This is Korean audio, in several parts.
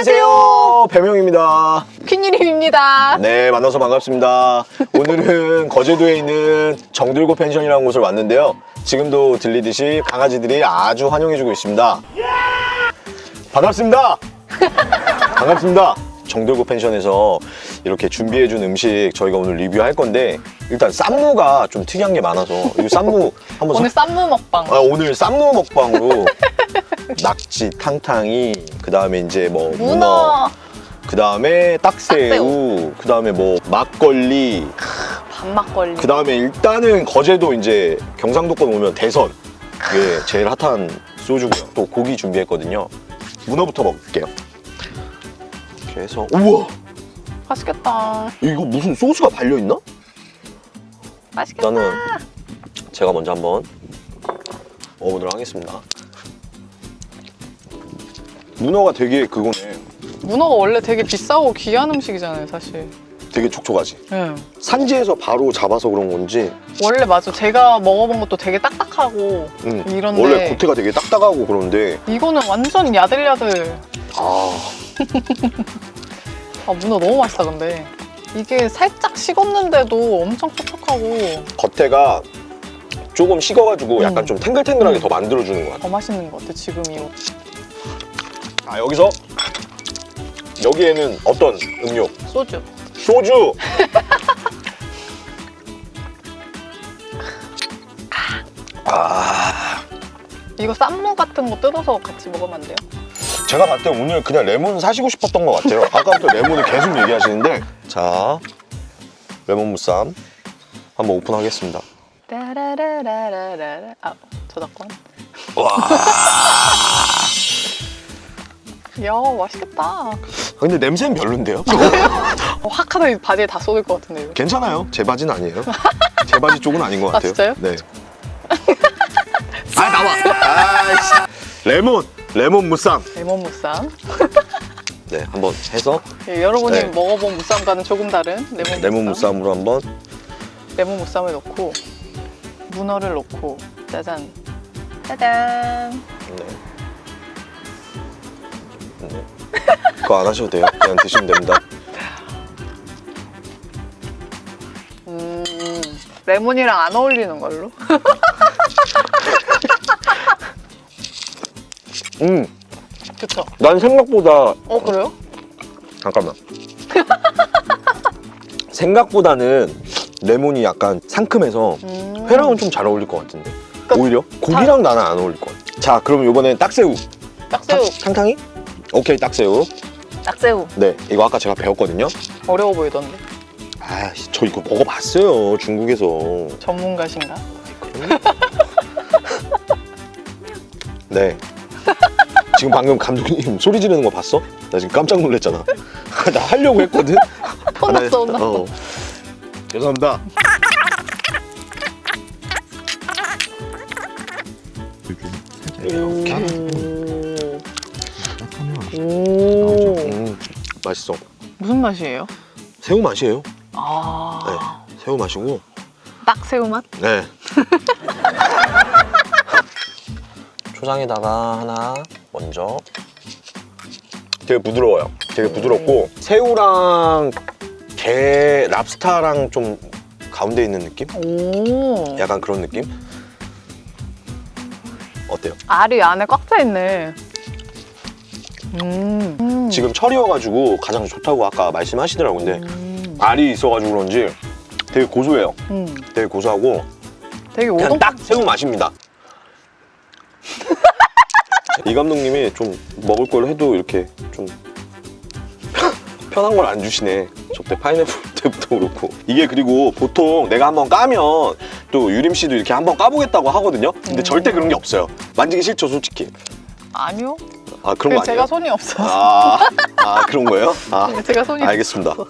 안녕하세요. 배명입니다. 퀸유림입니다. 네, 만나서 반갑습니다. 오늘은 거제도에 있는 정들고 펜션이라는 곳을 왔는데요. 지금도 들리듯이 강아지들이 아주 환영해주고 있습니다. 반갑습니다. 반갑습니다. 정들고 펜션에서 이렇게 준비해준 음식 저희가 오늘 리뷰할 건데 일단 쌈무가 좀 특이한 게 많아서 이 쌈무 한번 오늘 쌈무 먹방. 아, 오늘 쌈무 먹방으로 낙지 탕탕이 그 다음에 이제 뭐 문어, 문어, 그 다음에 딱새우. 그 다음에 뭐 막걸리 밥막걸리. 그 다음에 일단은 거제도 이제 경상도권 오면 대선 이게 제일 핫한 소주고요 또 고기 준비했거든요 문어부터 먹을게요 이렇게 해서 우와 맛있겠다. 이거 무슨 소스가 발려 있나? 맛있겠다. 일단은 제가 먼저 한번 먹어보도록 하겠습니다 문어가 되게 그거네 문어가 원래 되게 비싸고 귀한 음식이잖아요, 사실. 되게 촉촉하지 네. 산지에서 바로 잡아서 그런 건지 원래 맞아. 제가 먹어본 것도 되게 딱딱하고 음, 이런데 원래 겉에가 되게 딱딱하고 그런데 이거는 완전 야들야들. 아 아, 문어 너무 맛있다, 근데. 이게 살짝 식었는데도 엄청 촉촉하고 겉에가 조금 식어가지고 약간 음. 좀 탱글탱글하게 음. 더 만들어주는 것 같아 더 맛있는 것 같아, 지금 이거. 아 여기서 여기에는 어떤 음료? 소주. 소주! 아 이거 쌈무 같은 거 뜯어서 같이 먹으면 안 돼요? 제가 봤을 때 오늘 그냥 레몬 사시고 싶었던 것 같아요 아까부터 레몬을 계속 얘기하시는데 자 레몬 무쌈 한번 오픈하겠습니다 따라라라라라. 아, 저작권. 와 야, 맛있겠다. 근데 냄새는 별론데요? 어, 확 하다 이 바지에 다 쏟을 것 같은데. 이거. 괜찮아요. 제 바지는 아니에요. 제 바지 쪽은 아닌 것 아, 같아요. 진짜요? 네. 아 나와. 아이씨. 레몬 레몬 무쌈. 레몬 무쌈. 네, 한번 해서 예, 여러분이 네. 먹어본 무쌈과는 조금 다른 레몬, 레몬 무쌈. 무쌈으로 한번. 레몬 무쌈을 넣고 문어를 넣고 짜잔. 짜잔. 네. 네. 그거 안 하셔도 돼요. 그냥 드시면 됩니다. 음, 레몬이랑 안 어울리는 걸로. 음, 그쵸? 난 생각보다 어, 그래요? 잠깐만. 생각보다는 레몬이 약간 상큼해서 음. 회랑은 좀 잘 어울릴 것 같은데. 그러니까 오히려 고기랑 나는 안 어울릴 것 같아. 자, 그럼 이번엔 딱새우. 딱새우. 탕- 탕탕이? 오케이, 딱새우. 딱새우. 네, 이거 아까 제가 배웠거든요. 어려워 보이던데. 아, 저 이거 먹어봤어요, 중국에서. 전문가신가? 네. 지금 방금 감독님 소리 지르는 거 봤어? 나 지금 깜짝 놀랐잖아. 나 하려고 했거든. 혼났어, 아, 나- 혼났어. 어. 죄송합니다. 이렇게. 오. 음, 맛있어. 무슨 맛이에요? 새우 맛이에요. 아. 네, 새우 맛이고. 딱 새우 맛? 네. 초장에다가 하나 먼저. 되게 부드러워요. 되게 부드럽고 새우랑 게, 랍스타랑 좀 가운데 있는 느낌? 오. 약간 그런 느낌? 어때요? 알이 안에 꽉 차 있네. 음. 음. 지금 철이어가지고 가장 좋다고 아까 말씀하시더라고요. 근데 음. 알이 있어가지고 그런지 되게 고소해요. 음. 되게 고소하고 되게 그냥 오동. 딱 새우 맛입니다. 이 감독님이 좀 먹을 걸 해도 이렇게 좀 편한 걸 안 주시네. 저때 파인애플 때부터 그렇고 이게 그리고 보통 내가 한번 까면 또 유림 씨도 이렇게 한번 까보겠다고 하거든요. 근데 음. 절대 그런 게 없어요. 만지기 싫죠, 솔직히. 아니요. 아 그런 거 아니에요? 제가 손이 없어서. 아, 아 그런 거예요? 아 제가 손이 알겠습니다. 없어서.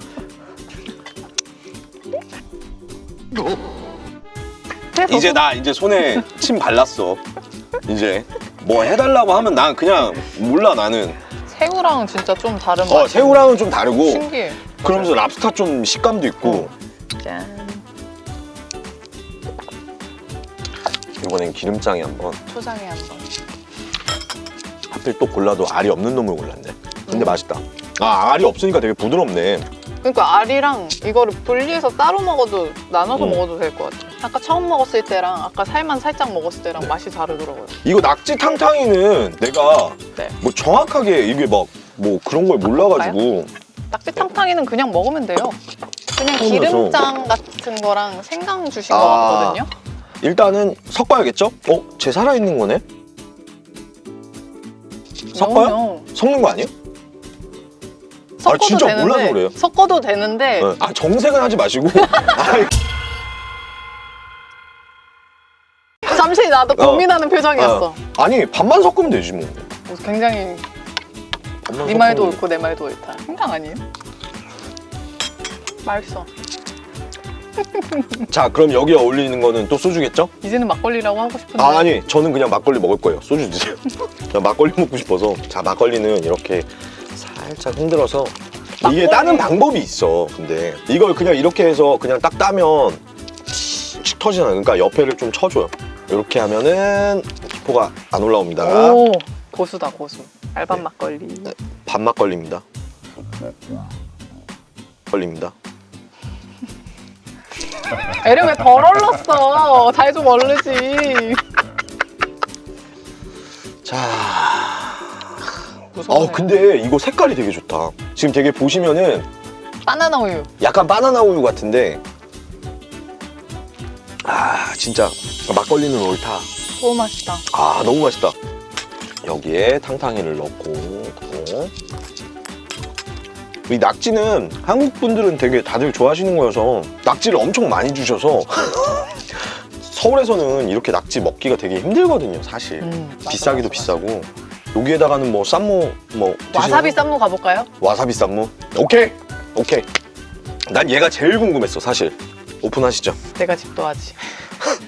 이제 나 이제 손에 침 발랐어. 이제 뭐 해달라고 하면 난 그냥 몰라 나는. 새우랑은 진짜 좀 다른 어 맛. 새우랑은 좀 다르고 신기해. 그러면서 랍스타 좀 식감도 있고 짠. 이번엔 기름장에 한번 초장에 한번. 하필 또 골라도 알이 없는 놈을 골랐네. 근데 음. 맛있다. 아 알이 없으니까 되게 부드럽네. 그러니까 알이랑 이거를 분리해서 따로 먹어도 나눠서 음. 먹어도 될 것 같아. 아까 처음 먹었을 때랑 아까 살만 살짝 먹었을 때랑 네. 맛이 다르더라고요. 이거 낙지 탕탕이는 내가 네. 뭐 정확하게 이게 막 뭐 그런 걸 몰라가지고 낙지 탕탕이는 그냥 먹으면 돼요. 그냥. 기름장 같은 거랑 생강 주신 거 아. 같거든요. 일단은 섞어야겠죠? 어? 쟤 살아있는 거네? 섞어요? 섞는 거 아니에요? 섞어도 진짜 되는데, 몰라서 그래요. 섞어도 되는데 네. 아 정색은 하지 마시고 아이, 잠시 나도 어. 고민하는 표정이었어. 아니 반만 섞으면 되지 뭐뭐 굉장히 반만 네 말도 섞으면 옳고 내 말도 옳다. 생강 아니에요? 맛있어. 돼. 자 그럼 여기에 어울리는 거는 또 소주겠죠? 이제는 막걸리라고 하고 싶은데. 아, 아니 저는 그냥 막걸리 먹을 거예요. 소주 드세요. 저 막걸리 먹고 싶어서. 자 막걸리는 이렇게 살짝 흔들어서. 이게 막걸리. 따는 방법이 있어 근데. 이걸 그냥 이렇게 해서 그냥 딱 따면 칙 터지잖아 그러니까 옆에를 좀 쳐줘요. 이렇게 하면은 기포가 안 올라옵니다. 오 고수다 고수. 알밤 막걸리. 반 막걸리입니다. 걸립니다 에르 왜덜 얼렀어? 잘 좀 얼르지. 자 무서워. 어, 근데 이거 색깔이 되게 좋다 지금 되게 보시면은 바나나 우유. 약간 바나나 우유 같은데 아 진짜 막걸리는 옳다 너무 맛있다. 아 너무 맛있다 여기에 탕탕이를 넣고 넣고. 이 낙지는 한국 분들은 되게 다들 좋아하시는 거여서 낙지를 엄청 많이 주셔서 서울에서는 이렇게 낙지 먹기가 되게 힘들거든요 사실. 음, 맞아, 비싸기도 맞아, 맞아. 비싸고. 여기에다가는 뭐 쌈무 뭐 와사비 쌈무 가볼까요? 거? 와사비 쌈무? 오케이! 오케이. 난 얘가 제일 궁금했어 사실. 오픈하시죠. 내가 집도 하지.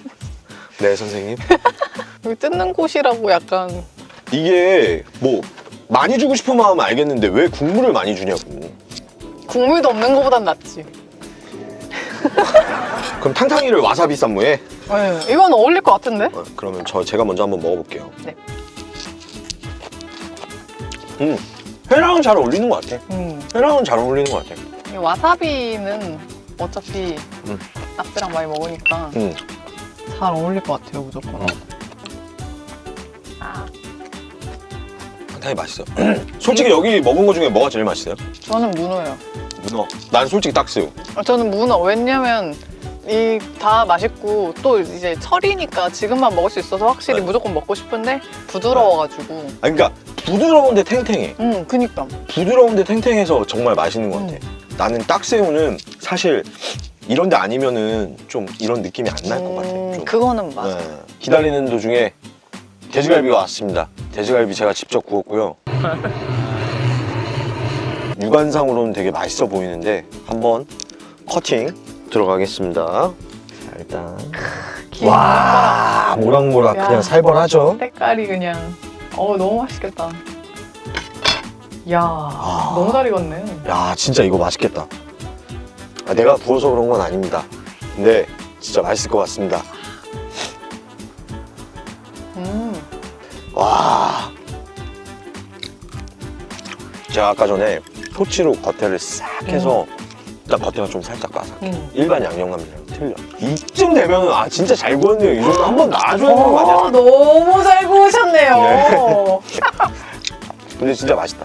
네 선생님. 여기 뜯는 곳이라고 약간. 이게 뭐 많이 주고 싶은 마음은 알겠는데 왜 국물을 많이 주냐고 국물도 없는 것보단 낫지. 그럼 탕탕이를 와사비 쌈무에 네, 이건 어울릴 것 같은데? 어, 그러면 저 제가 먼저 한번 먹어볼게요 네. 음 회랑은 잘 어울리는 것 같아 음. 회랑은 잘 어울리는 것 같아 이 와사비는 어차피 음. 낙지랑 많이 먹으니까 음. 잘 어울릴 것 같아요 무조건. 어. 탕탕이 맛있어 솔직히 여기 먹은 거 중에 뭐가 제일 맛있어요? 저는 문어요. 문어 난 솔직히 딱새우 아, 저는 문어 왜냐면 이 다 맛있고 또 이제 철이니까 지금만 먹을 수 있어서 확실히 네. 무조건 먹고 싶은데 부드러워가지고. 아 그러니까 부드러운데 탱탱해 음, 그니까. 부드러운데 탱탱해서 정말 맛있는 것 같아 음. 나는 딱새우는 사실 이런 데 아니면은 좀 이런 느낌이 안 날 것 같아 음, 좀. 그거는 맞아. 네. 기다리는 도중에 돼지갈비가 왔습니다. 돼지갈비 제가 직접 구웠고요. 육안상으로는 되게 맛있어 보이는데 한번 커팅 들어가겠습니다. 자, 일단 와 모락모락 야. 그냥 살벌하죠. 색깔이 그냥. 어 너무 맛있겠다. 야 아. 너무 잘 익었네. 야 진짜 이거 맛있겠다. 아, 내가 부어서 그런 건 아닙니다. 근데 진짜 맛있을 것 같습니다. 와. 제가 아까 전에 토치로 겉에를 싹 해서 일단 겉에가 좀 살짝 바삭해. 음. 일반 양념감이랑 틀려. 이쯤 되면 아 진짜 잘 구웠네요. 이 정도 한번 놔줘야 되는 거 아니야? 어, 너무 잘 구우셨네요. 근데 진짜 맛있다.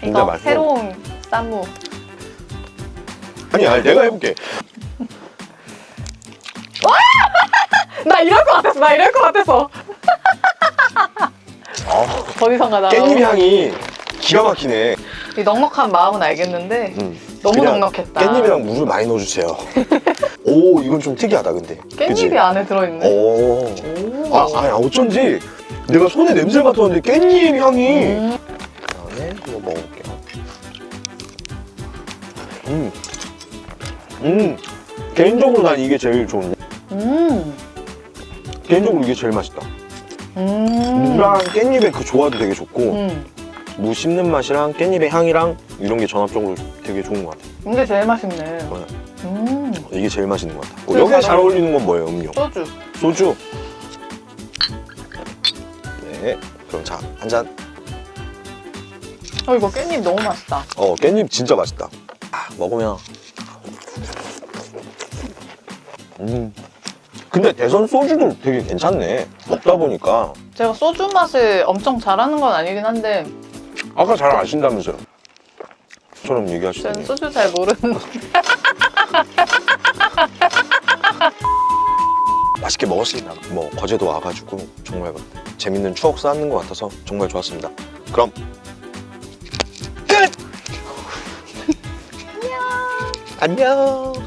진짜 이거 맛있어. 새로운 쌈무. 아니, 아니 내가 해볼게. 나 이럴 것 같았어. 나 이럴 것 같았어. 어디선가 나. 깻잎 향이 기가 막히네. 이 넉넉한 마음은 알겠는데 음. 너무 그냥 넉넉했다. 깻잎이랑 물을 많이 넣어주세요. 오 이건 좀 특이하다 근데. 그치? 깻잎이 안에 들어있네. 오. 오. 아, 아니 어쩐지 내가 손에 냄새 맡았는데 깻잎 향이 음. 그다음에 이거 먹어볼게요. 음, 음. 개인적으로 난 이게 제일 좋은데. 음. 개인적으로 이게 제일 맛있다. 음. 무랑 깻잎의 그 조화도 되게 좋고 음. 무 씹는 맛이랑 깻잎의 향이랑 이런 게 전합적으로 되게 좋은 것 같아. 이게 제일 맛있네. 네. 음. 이게 제일 맛있는 것 같아. 어, 제일 여기에 잘잘 어울리는 건 뭐예요, 음료? 소주. 소주. 네. 그럼 자, 한 잔. 어 이거 깻잎 너무 맛있다. 어 깻잎 진짜 맛있다. 아, 먹으면. 음. 근데 대선 소주도 되게 괜찮네. 먹다 보니까 제가 소주 맛을 엄청 잘하는 건 아니긴 한데 아까 잘 아신다면서요. 처럼 저는 얘기하시더니 소주 잘 모르는 맛있게 먹었습니다. 뭐 거제도 와가지고 정말 재밌는 추억 쌓는 것 같아서 정말 좋았습니다. 그럼 끝. 안녕. 안녕.